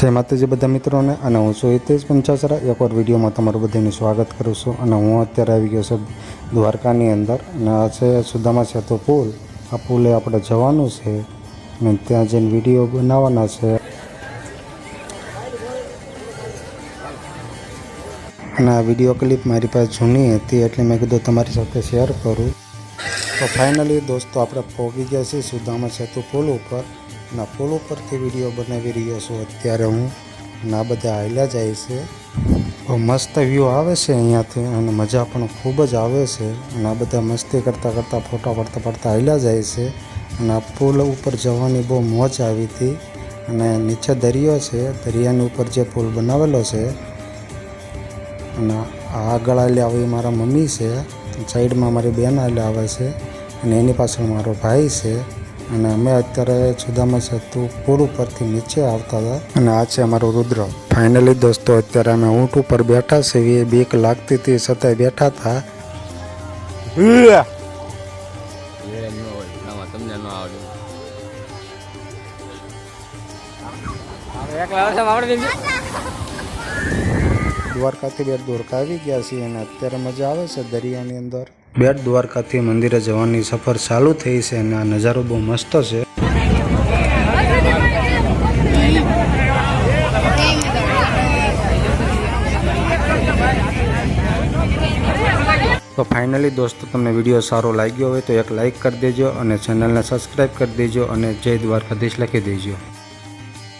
જય માતાજી બધા મિત્રોને, અને હું છું હિતેશ પંચાસરા. એકવાર વિડીયોમાં તમારું બધાનું સ્વાગત કરું છું, અને હું અત્યારે આવી ગયો છું દ્વારકાની અંદર, અને આ છે સુદામા સેતુ પુલ. આ પુલે આપણે જવાનું છે અને ત્યાં જઈને વીડિયો બનાવવાના છે. અને આ વીડિયો ક્લિપ મારી પાસે જૂની હતી, એટલે મેં કીધું તમારી સાથે શેર કરું. તો ફાઇનલી દોસ્તો, આપણે પહોંચી ગયા છીએ સુદામા સેતુ પુલ ઉપર. આ પુલ ઉપરથી વીડિયો બનાવી રહ્યો છું. અત્યારે હું આ બધા હાલ્યા જાય છે. મસ્ત વ્યૂ આવે છે અહીંયાથી અને મજા પણ ખૂબ જ આવે છે. અને આ બધા મસ્તી કરતાં કરતાં ફોટા પડતા પડતા હાલ્યા જાય છે. અને આ પુલ ઉપર જવાની બહુ મોજ આવી હતી. અને નીચે દરિયો છે. દરિયાની ઉપર જે પુલ બનાવેલો છે. અને આગળ આલે આવી મારા મમ્મી છે. સાઈડમાં મારી બેન આલે આવે છે. અને એની પાછળ મારો ભાઈ છે. અને અમે અત્યારે સુદામા સેતુ પુલ ઉપરથી નીચે આવતા હતા. અને આ છે અમારો રુદ્ર. ફાઇનલી દોસ્તો અત્યારે અમે ઊંટ ઉપર બેઠા છીએ. બીક લાગતી હતી છતાંય બેઠા હતા. દ્વારકાથી બેટ દ્વારકા આવી ગયા છીએ અને અત્યારે મજા આવે છે દરિયાની અંદર. બેટ દ્વારકાથી મંદિરે જવાની સફર ચાલુ થઈ છે અને આ નજારો બહુ મસ્ત છે. તો ફાઇનલી દોસ્તો, તમને વીડિયો સારો લાગ્યો હોય તો એક લાઇક કરી દેજો અને ચેનલને સબસ્ક્રાઈબ કરી દેજો અને જય દ્વારકાધીશ લખી દેજો.